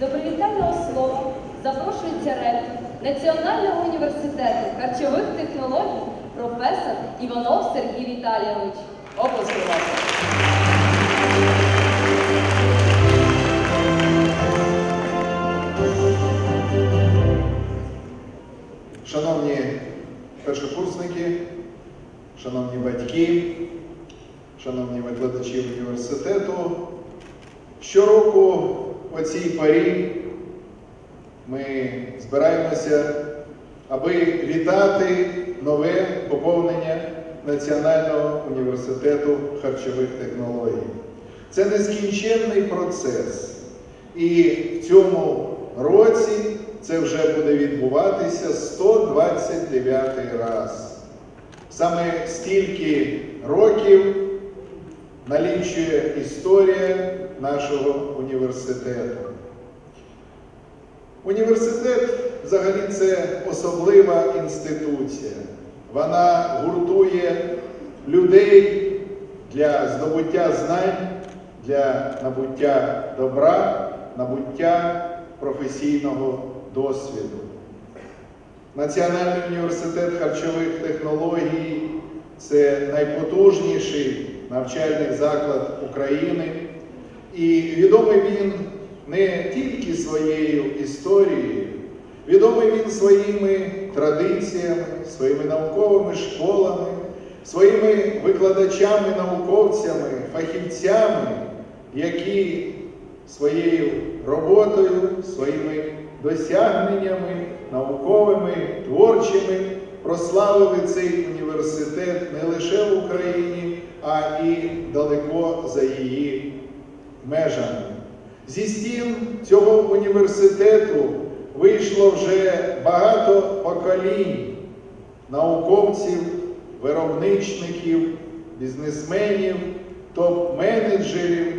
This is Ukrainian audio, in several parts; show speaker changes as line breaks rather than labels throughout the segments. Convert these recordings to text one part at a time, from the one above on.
До привітального слова запрошується ректор Національного університету харчових технологій професор Іванов Сергій Віталійович.
Оплески.
Шановні першокурсники, шановні батьки, шановні викладачі університету, щороку о цій порі ми збираємося, аби вітати нове поповнення Національного університету харчових технологій. Це нескінченний процес. І в цьому році це вже буде відбуватися 129 раз. Саме стільки років налічує історія нашого університету. Університет взагалі це особлива інституція. Вона гуртує людей для здобуття знань, для набуття добра, набуття професійного досвіду. Національний університет харчових технологій це найпотужніший навчальний заклад України. І відомий він не тільки своєю історією, відомий він своїми традиціями, своїми науковими школами, своїми викладачами, науковцями, фахівцями, які своєю роботою, своїми досягненнями науковими, творчими прославили цей університет не лише в Україні, а і далеко за її межами. Зі стін цього університету вийшло вже багато поколінь науковців, виробничників, бізнесменів, топ-менеджерів,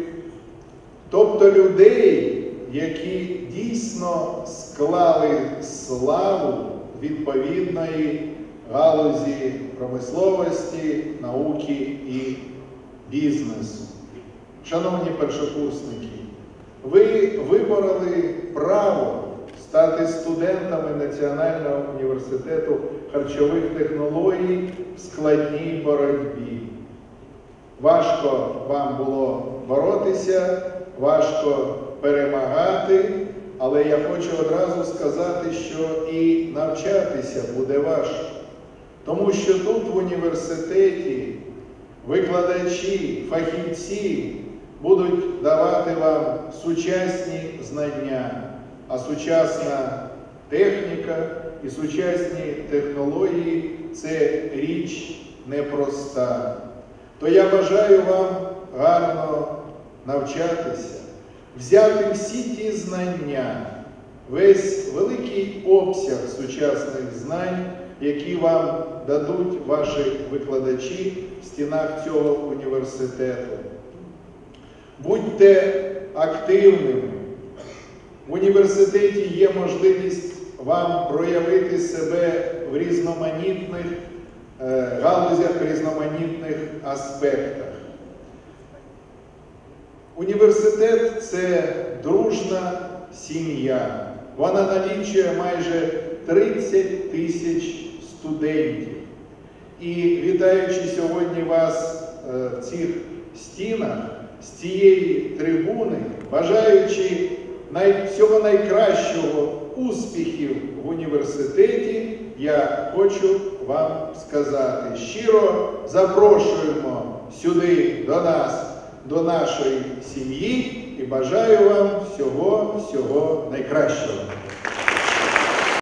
тобто людей, які дійсно склали славу відповідної галузі промисловості, науки і бізнесу. Шановні першокурсники, ви вибороли право стати студентами Національного університету харчових технологій в складній боротьбі. Важко вам було боротися, важко перемагати, але я хочу одразу сказати, що і навчатися буде важко. Тому що тут в університеті викладачі, фахівці будуть давати вам сучасні знання, а сучасна техніка і сучасні технології це річ непроста. То я бажаю вам гарно навчатися, взяти всі ті знання, весь великий обсяг сучасних знань, які вам дадуть ваші викладачі в стінах цього університету. Будьте активними. В університеті є можливість вам проявити себе в різноманітних е, галузях, в різноманітних аспектах. Університет це дружна сім'я. Вона налічує майже 30 тисяч студентів. І вітаючи сьогодні вас е, в цих стінах, з цієї трибуни, бажаючи всього найкращого успіхів в університеті, я хочу вам сказати, щиро запрошуємо сюди до нас, до нашої сім'ї і бажаю вам всього, всього найкращого.